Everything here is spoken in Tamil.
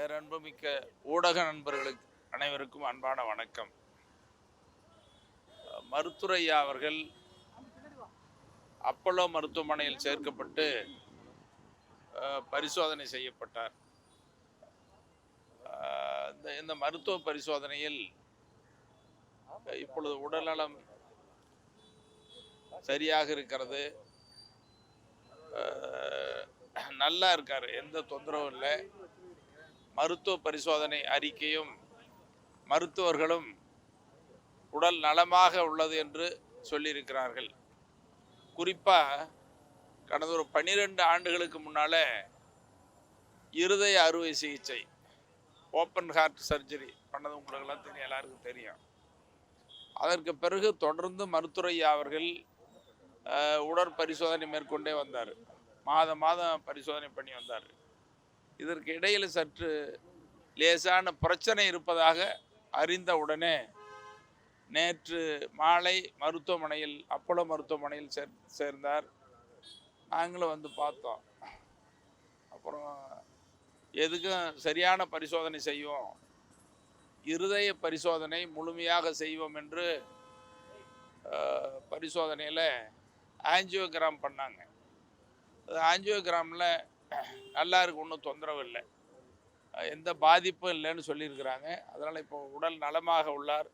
பேரன்புமிக்க ஊடக நண்பர்களுக்கு அனைவருக்கும் அன்பான வணக்கம். மருத்துரையா அவர்கள் அப்பல்லோ மருத்துவமனையில் சேர்க்கப்பட்டு பரிசோதனை செய்யப்பட்டார். இந்த இந்த மருத்துவ பரிசோதனையில் இப்பொழுது உடல்நலம் சரியாக இருக்கிறது. நல்லா இருக்கார் எந்த தொந்தரவும் இல்லை. மருத்துவ பரிசோதனை அறிக்கையும் மருத்துவர்களும் உடல் நலமாக உள்ளது என்று சொல்லியிருக்கிறார்கள். குறிப்பாக கடந்த ஒரு பன்னிரெண்டு ஆண்டுகளுக்கு முன்னால் இருதய அறுவை சிகிச்சை ஓப்பன் ஹார்ட் சர்ஜரி பண்ணது உங்களுக்கெல்லாம் தெரியும் எல்லாருக்கும் தெரியும். அதற்கு பிறகு தொடர்ந்து மருத்துவரையா அவர்கள் உடற் உடற்பரிசோதனை மேற்கொண்டே வந்தார். மாதம் மாதம் பரிசோதனை பண்ணி வந்தார். இதற்கு இடையில் சற்று லேசான பிரச்சனை இருப்பதாக அறிந்த உடனே நேற்று மாலை மருத்துவமனையில் அப்போலோ மருத்துவமனையில் சேர் சேர்ந்தார். நாங்களும் வந்து பார்த்தோம். அப்புறம் எதுக்கும் சரியான பரிசோதனை செய்வோம்? இருதய பரிசோதனை முழுமையாக செய்வோம் என்று பரிசோதனையில் ஆஞ்சியோகிராம் பண்ணாங்க. அது ஆஞ்சியோகிராமில் நல்லா இருக்கு ஒன்றும் தொந்தரவு இல்லை. எந்த பாதிப்பும் இல்லைன்னு சொல்லியிருக்கிறாங்க. அதனால் இப்போ உடல் நலமாக உள்ளார்.